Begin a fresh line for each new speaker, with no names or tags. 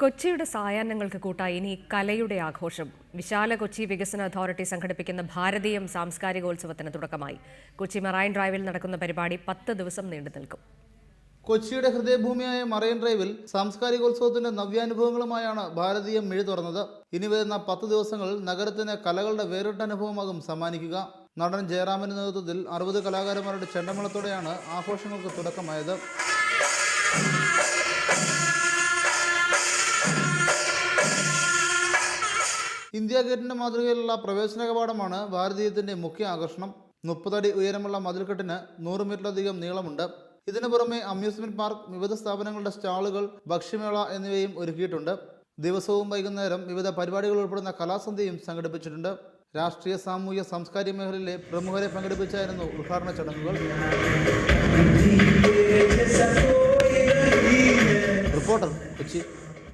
കൊച്ചിയുടെ സായാഹ്നങ്ങൾക്ക് കൂട്ടായി ഇനി കലയുടെ ആഘോഷം. വിശാല കൊച്ചി വികസന അതോറിറ്റി സംഘടിപ്പിക്കുന്ന ഭാരതീയം സാംസ്കാരികോത്സവത്തിന് തുടക്കമായി. കൊച്ചി മറൈൻ ഡ്രൈവിൽ നടക്കുന്ന പരിപാടി പത്ത് ദിവസം നീണ്ടു നിൽക്കും.
കൊച്ചിയുടെ ഹൃദയഭൂമിയായ മറൈൻ ഡ്രൈവിൽ സാംസ്കാരികോത്സവത്തിന്റെ നവ്യാനുഭവങ്ങളുമായാണ് ഭാരതീയം മിഴി തുറന്നത്. ഇനി വരുന്ന പത്ത് ദിവസങ്ങൾ നഗരത്തിന് കലകളുടെ വേറിട്ട അനുഭവമാകും സമ്മാനിക്കുക. നടൻ ജയറാമിന്റെ നേതൃത്വത്തിൽ അറുപത് കലാകാരന്മാരുടെ ചെണ്ടമേളത്തോടെയാണ് ആഘോഷങ്ങൾക്ക് തുടക്കമായത്. ഇന്ത്യ ഗേറ്റിന്റെ മാതൃകയിലുള്ള പ്രവേശന കവാടമാണ് ഭാരതീയത്തിന്റെ മുഖ്യ ആകർഷണം. മുപ്പതടി ഉയരമുള്ള മതിൽക്കെട്ടിന് നൂറ് മീറ്ററിലധികം നീളമുണ്ട്. ഇതിനു പുറമെ അമ്യൂസ്മെന്റ് പാർക്ക് വിവിധ സ്ഥാപനങ്ങളുടെ സ്റ്റാളുകൾ ഭക്ഷ്യമേള എന്നിവയും ഒരുക്കിയിട്ടുണ്ട്. ദിവസവും വൈകുന്നേരം വിവിധ പരിപാടികൾ ഉൾപ്പെടുന്ന കലാസന്ധ്യയും സംഘടിപ്പിച്ചിട്ടുണ്ട്. രാഷ്ട്രീയ സാമൂഹ്യ സാംസ്കാരിക മേഖലയിലെ പ്രമുഖരെ പങ്കെടുപ്പിച്ചായിരുന്നു ഉദ്ഘാടന ചടങ്ങുകൾ. റിപ്പോർട്ടർ കൊച്ചി